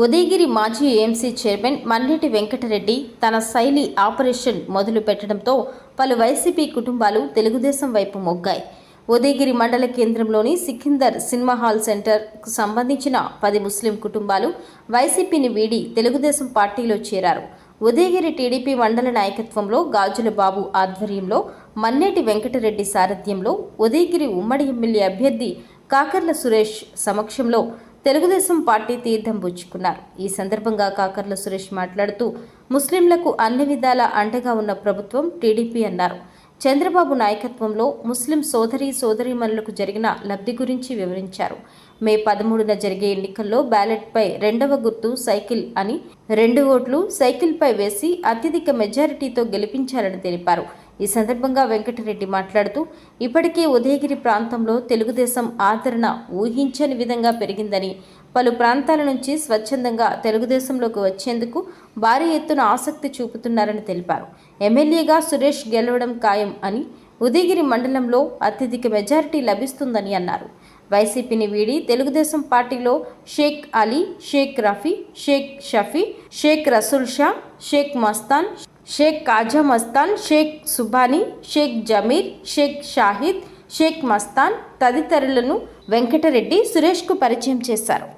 ఉదయగిరి మాజీ AMC chairman మల్లెటి Venkatareddy తన శైలి ఆపరేషన్ మొదలు పెట్టడంతో పలు వైసీపీ కుటుంబాలు తెలుగుదేశం వైపు మొగ్గాయి. ఉదయగిరి మండల కేంద్రంలోని సికిందర్ సినిమా హాల్ సెంటర్కు సంబంధించిన పది ముస్లిం కుటుంబాలు వైసీపీని వీడి తెలుగుదేశం పార్టీలో చేరారు. ఉదయగిరి టీడీపీ మండల నాయకత్వంలో గాజుల బాబు ఆధ్వర్యంలో మన్నేటి వెంకటరెడ్డి సారథ్యంలో ఉదయగిరి ఉమ్మడి ఎమ్మెల్యే అభ్యర్థి కాకర్ల సురేష్ సమక్షంలో తెలుగుదేశం పార్టీ తీర్థం పుచ్చుకున్నారు. ఈ సందర్భంగా కాకర్ల సురేష్ మాట్లాడుతూ ముస్లింలకు అన్ని విధాల అండగా ఉన్న ప్రభుత్వం టీడీపీ అన్నారు. చంద్రబాబు నాయకత్వంలో ముస్లిం సోదరి సోదరీమణులకు జరిగిన లబ్ధి గురించి వివరించారు. మే పదమూడున జరిగే ఎన్నికల్లో బ్యాలెట్పై రెండవ గుర్తు సైకిల్ అని రెండు ఓట్లు సైకిల్పై వేసి అత్యధిక మెజారిటీతో గెలిపించాలని తెలిపారు. ఈ సందర్భంగా వెంకటరెడ్డి మాట్లాడుతూ ఇప్పటికే ఉదయగిరి ప్రాంతంలో తెలుగుదేశం ఆదరణ ఊహించని విధంగా పెరిగిందని పలు ప్రాంతాల నుంచి స్వచ్ఛందంగా తెలుగుదేశంలోకి వచ్చేందుకు భారీ ఎత్తున ఆసక్తి చూపుతున్నారని తెలిపారు. ఎమ్మెల్యేగా సురేష్ గెలవడం ఖాయం అని ఉదయగిరి మండలంలో అత్యధిక మెజారిటీ లభిస్తుందని అన్నారు. వైసీపీని వీడి తెలుగుదేశం పార్టీలో షేక్ అలీ షేక్ రఫీ షేక్ షఫీ షేక్ రసూల్ షా షేక్ మస్తాన్ షేక్ కాజా మస్తాన్ షేక్ సుబానీ షేక్ జమీర్ షేక్ షాహిద్ షేక్ మస్తాన్ తదితరులను వెంకటరెడ్డి సురేష్కు పరిచయం చేశారు.